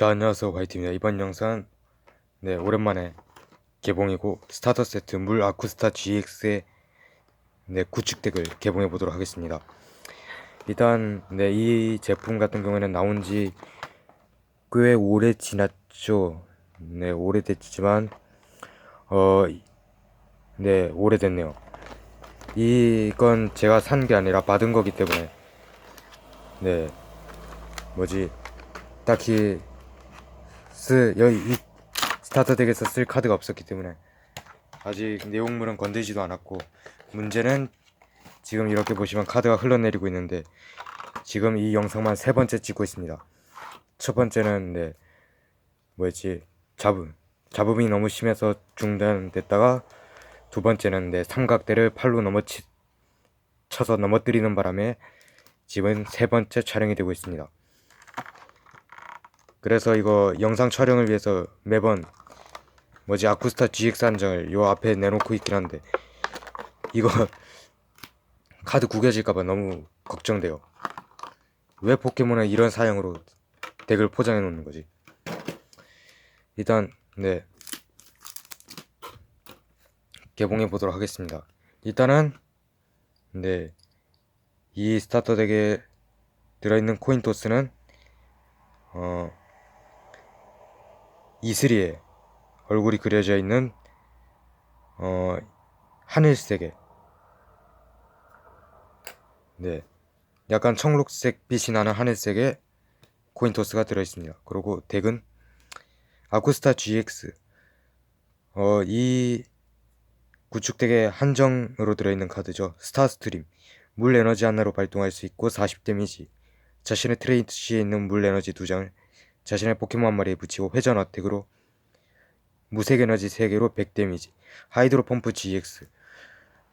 자 안녕하세요 화이트입니다. 이번 영상은 네 오랜만에 개봉이고 스타터 세트 물 아쿠스타 GX의 네 구축덱을 개봉해 보도록 하겠습니다. 일단 네 이 제품 같은 경우에는 나온 지 꽤 오래 지났죠. 네 오래됐지만 어네 오래됐네요. 이건 제가 산 게 아니라 받은 거기 때문에 네 뭐지? 딱히 쓸 여기 이 스타터 덱에서 쓸 카드가 없었기 때문에 아직 내용물은 건들지도 않았고 문제는 지금 이렇게 보시면 카드가 흘러내리고 있는데 지금 이 영상만 세 번째 찍고 있습니다. 첫 번째는 네 뭐였지 잡음 잡음이 너무 심해서 중단됐다가 두 번째는 네 삼각대를 팔로 넘어치 쳐서 넘어뜨리는 바람에 지금 세 번째 촬영이 되고 있습니다. 그래서 이거 영상 촬영을 위해서 매번 뭐지 아쿠스타 GX 한 장을 요 앞에 내놓고 있긴 한데 이거 카드 구겨질까봐 너무 걱정돼요. 왜 포켓몬을 이런 사양으로 덱을 포장해 놓는 거지? 일단 네 개봉해 보도록 하겠습니다. 일단은 네 이 스타터 덱에 들어있는 코인 토스는 어 이슬이의 얼굴이 그려져 있는 어 하늘색의 네. 약간 청록색 빛이 나는 하늘색의 코인토스가 들어 있습니다. 그리고 덱은 아쿠스타 GX 어 이 구축덱의 한정으로 들어있는 카드죠. 스타스트림. 물 에너지 하나로 발동할 수 있고 40 데미지. 자신의 트레이시에 있는 물 에너지 두 장을 자신의 포켓몬 한 마리에 붙이고 회전 어택으로 무색 에너지 3개로 100 데미지 하이드로 펌프 GX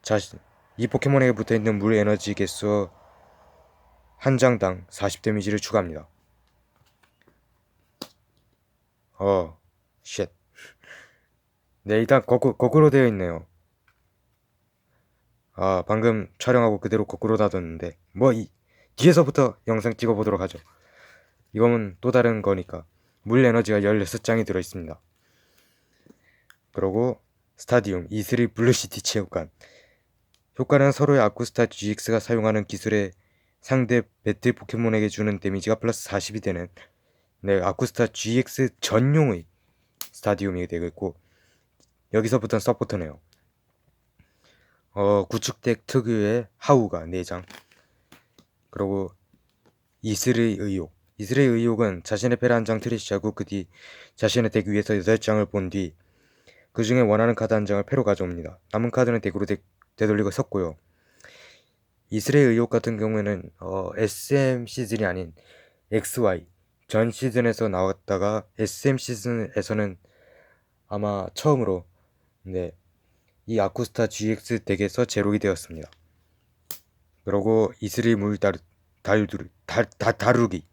자신 이 포켓몬에게 붙어있는 물 에너지 개수 한 장당 40 데미지를 추가합니다. 어 쉣. 네 일단 거꾸, 거꾸로 되어 있네요. 아 방금 촬영하고 그대로 거꾸로 놔뒀는데 뭐 이 뒤에서부터 영상 찍어보도록 하죠 이건 또 다른 거니까 물 에너지가 16장이 들어 있습니다. 그리고 스타디움 E3 블루시티 체육관 효과는 서로의 아쿠스타 GX가 사용하는 기술에 상대 배틀 포켓몬에게 주는 데미지가 플러스 40이 되는 네, 아쿠스타 GX 전용의 스타디움이 되겠고 여기서부터는 서포터네요. 어, 구축덱 특유의 하우가 4장 그리고 이슬의 의욕 이슬의 의욕은 자신의 패를 한 장 트리시하고 그 뒤 자신의 덱 위에서 8장을 본 뒤 그 중에 원하는 카드 한 장을 패로 가져옵니다. 남은 카드는 덱으로 덱, 되돌리고 섞고요. 이슬의 의욕 같은 경우에는 어, SM 시즌이 아닌 XY 전 시즌에서 나왔다가 SM 시즌에서는 아마 처음으로 네, 이 아쿠스타 GX 덱에서 제록이 되었습니다. 그리고 이슬의 물 다루, 다루기, 다, 다, 다루기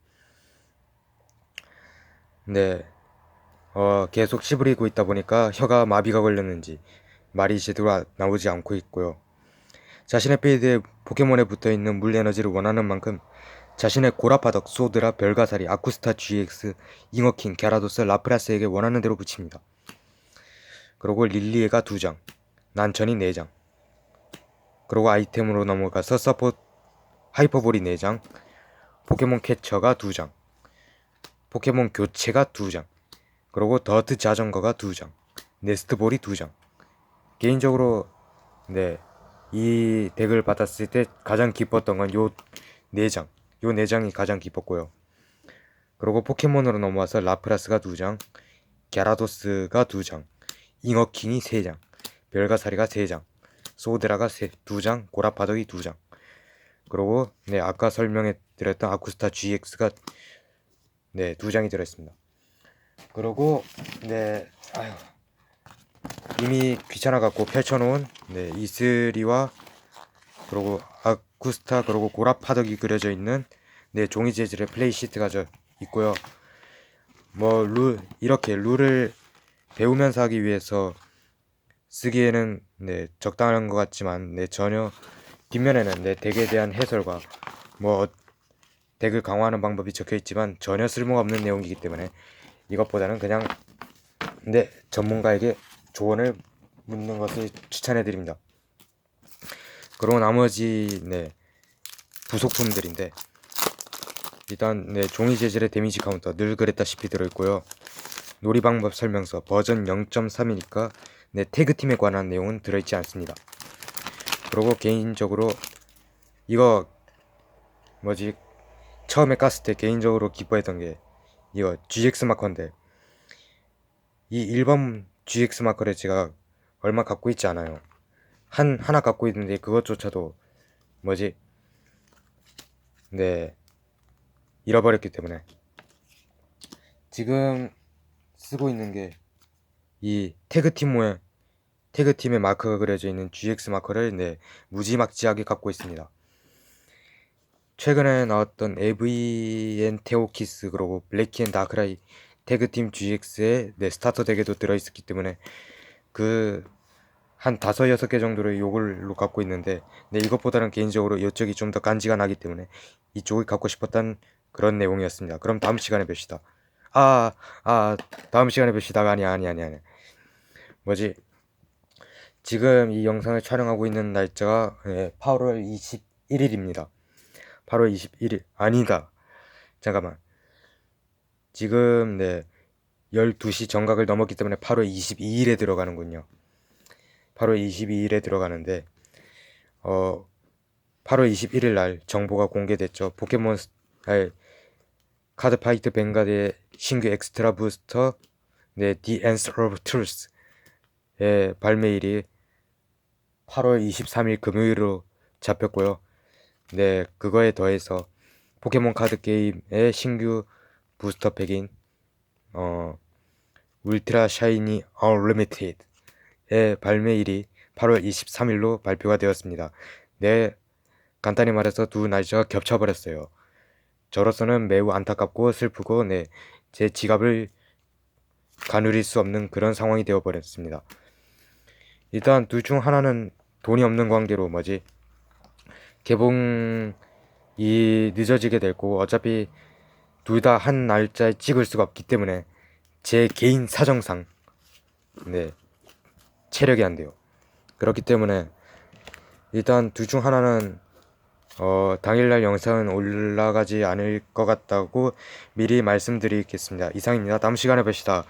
네. 어, 계속 씹으리고 있다 보니까 혀가 마비가 걸렸는지 말이 제대로 아- 나오지 않고 있고요. 자신의 필드에 포켓몬에 붙어 있는 물 에너지를 원하는 만큼 자신의 고라파덕, 소드라, 별가사리, 아쿠스타 GX, 잉어킹, 갸라도스, 라프라스에게 원하는 대로 붙입니다. 그리고 릴리에가 2장, 난천이 4장. 그리고 아이템으로 넘어가서 서포 하이퍼볼이 4장, 포켓몬 캐쳐가 2장. 포켓몬 교체가 2장 그리고 더트 자전거가 2장 네스트볼이 2장. 개인적으로 네 이 덱을 받았을 때 가장 기뻤던 건 요 4장. 요 4장이 가장 기뻤고요. 그리고 포켓몬으로 넘어와서 라프라스가 2장 갸라도스가 2장 잉어킹이 3장 별가사리가 3장 소드라가 2장 고라파덕이 2장. 그리고 네 아까 설명해 드렸던 아쿠스타 GX가 네, 두 장이 들어있습니다. 그리고 네, 아유, 이미 귀찮아갖고 펼쳐놓은 네 이슬이와 그리고 아쿠스타 그리고 고라파덕이 그려져 있는 네 종이 재질의 플레이 시트가 저 있고요. 뭐 룰 이렇게 룰을 배우면서 하기 위해서 쓰기에는 네 적당한 것 같지만 네 전혀 뒷면에는 네 덱에 대한 해설과 뭐 덱을 강화하는 방법이 적혀 있지만 전혀 쓸모가 없는 내용이기 때문에 이것보다는 그냥 네 전문가에게 조언을 묻는 것을 추천해 드립니다. 그리고 나머지 네 부속품들인데 일단 네 종이 재질의 데미지 카운터 늘 그랬다시피 들어있고요. 놀이 방법 설명서 버전 0.3이니까 네 태그팀에 관한 내용은 들어있지 않습니다. 그리고 개인적으로 이거 뭐지 처음에 깠을 때 개인적으로 기뻐했던 게 이거 GX 마커인데 이 1번 GX 마커를 제가 얼마 갖고 있지 않아요. 한 하나 갖고 있는데 그것조차도 뭐지 네 잃어버렸기 때문에 지금 쓰고 있는 게 이 태그팀 모양 태그팀의 마크가 그려져 있는 GX 마커를 네 무지막지하게 갖고 있습니다. 최근에 나왔던 에브이앤 테오키스 그리고 블랙키앤 다크라이 태그팀 GX의 네 스타터 덱에도 들어있었기 때문에 그 한 다섯 여섯 개 정도를 요걸로 갖고 있는데 네 이것보다는 개인적으로 이쪽이 좀 더 간지가 나기 때문에 이쪽을 갖고 싶었던 그런 내용이었습니다. 그럼 다음 시간에 뵙시다. 아, 아, 다음 시간에 뵙시다가 아니 아니 아니 아니. 뭐지? 지금 이 영상을 촬영하고 있는 날짜가 네, 8월 21일입니다. 8월 21일 아니다. 잠깐만. 지금 네 12시 정각을 넘었기 때문에 8월 22일에 들어가는군요. 8월 22일에 들어가는데 어 8월 21일 날 정보가 공개됐죠. 포켓몬 스- 아니, 카드 파이트 뱅가드의 신규 엑스트라 부스터 네 The Answer of Truth의 발매일이 8월 23일 금요일로 잡혔고요. 네, 그거에 더해서 포켓몬 카드 게임의 신규 부스터 팩인 어 울트라 샤이니 언리미티드의 발매일이 8월 23일로 발표가 되었습니다. 네, 간단히 말해서 두 날짜가 겹쳐버렸어요. 저로서는 매우 안타깝고 슬프고 네, 제 지갑을 가누릴 수 없는 그런 상황이 되어버렸습니다. 일단 둘 중 하나는 돈이 없는 관계로 뭐지 개봉이 늦어지게 됐고 어차피 둘 다 한 날짜에 찍을 수가 없기 때문에 제 개인 사정상 네 체력이 안 돼요. 그렇기 때문에 일단 둘 중 하나는 어 당일날 영상은 올라가지 않을 것 같다고 미리 말씀드리겠습니다. 이상입니다. 다음 시간에 뵙시다.